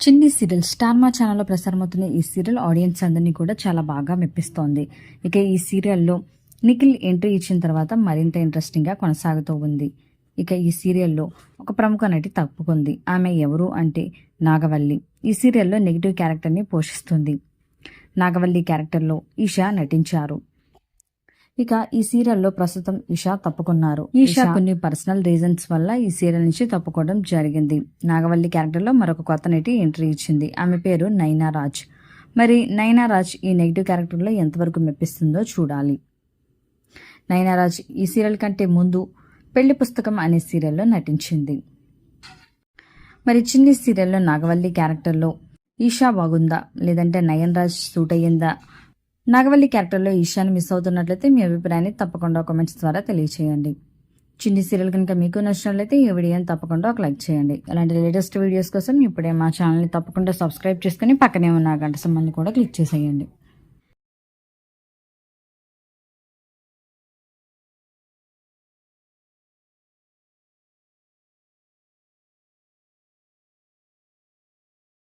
చిన్ని serial star మా ఛానల్లో ప్రసారమవుతున్న ఈ సీరియల్ ఆడియన్స్ అందరినీ కూడా చాలా బాగా మెప్పిస్తోంది. ఇక ఈ సీరియల్లో నిఖిల్ ఎంట్రీ ఇచ్చిన తర్వాత మరింత ఇంట్రెస్టింగ్గా కొనసాగుతూ ఉంది. ఇక ఈ సీరియల్లో ఒక ప్రముఖ నటి తప్పుకుంది. ఆమె ఎవరు అంటే నాగవల్లి. ఈ సీరియల్లో నెగిటివ్ క్యారెక్టర్ని పోషిస్తుంది. నాగవల్లి క్యారెక్టర్లో ఈషా నటించారు. ఇక ఈ సీరియల్లో ప్రస్తుతం ఇషా తప్పుకున్నారు. ఈషా కొన్ని పర్సనల్ రీజన్స్ వల్ల ఈ సీరియల్ నుంచి తప్పుకోవడం జరిగింది. నాగవల్లి క్యారెక్టర్లో మరొక కొత్త నటి ఎంట్రీ ఇచ్చింది. ఆమె పేరు నైనా రాజ్. మరి నైనా రాజ్ ఈ నెగిటివ్ క్యారెక్టర్లో ఎంతవరకు మెప్పిస్తుందో చూడాలి. నైనా రాజ్ ఈ సీరియల్ కంటే ముందు పెళ్ళి పుస్తకం అనే సీరియల్లో నటించింది. మరి చిన్ని సీరియల్లో నాగవల్లి క్యారెక్టర్లో ఈషా బాగుందా? లేదంటే నయన్ రాజ్ సూట్ అయ్యిందా? నాగవల్లి క్యారెక్టర్లో ఈషాని మిస్ అవుతున్నట్లయితే మీ అభిప్రాయాన్ని తప్పకుండా కామెంట్స్ ద్వారా తెలియచేయండి. చిన్ని సీరియల్ కనుక మీకు నచ్చినట్లయితే ఈ వీడియోని తప్పకుండా ఒక లైక్ చేయండి. అలాంటి లేటెస్ట్ వీడియోస్ కోసం ఇప్పుడే మా ఛానల్ని తప్పకుండా సబ్స్క్రైబ్ చేసుకుని పక్కనే ఉన్న గంట సంబంధం కూడా క్లిక్ చేసేయండి.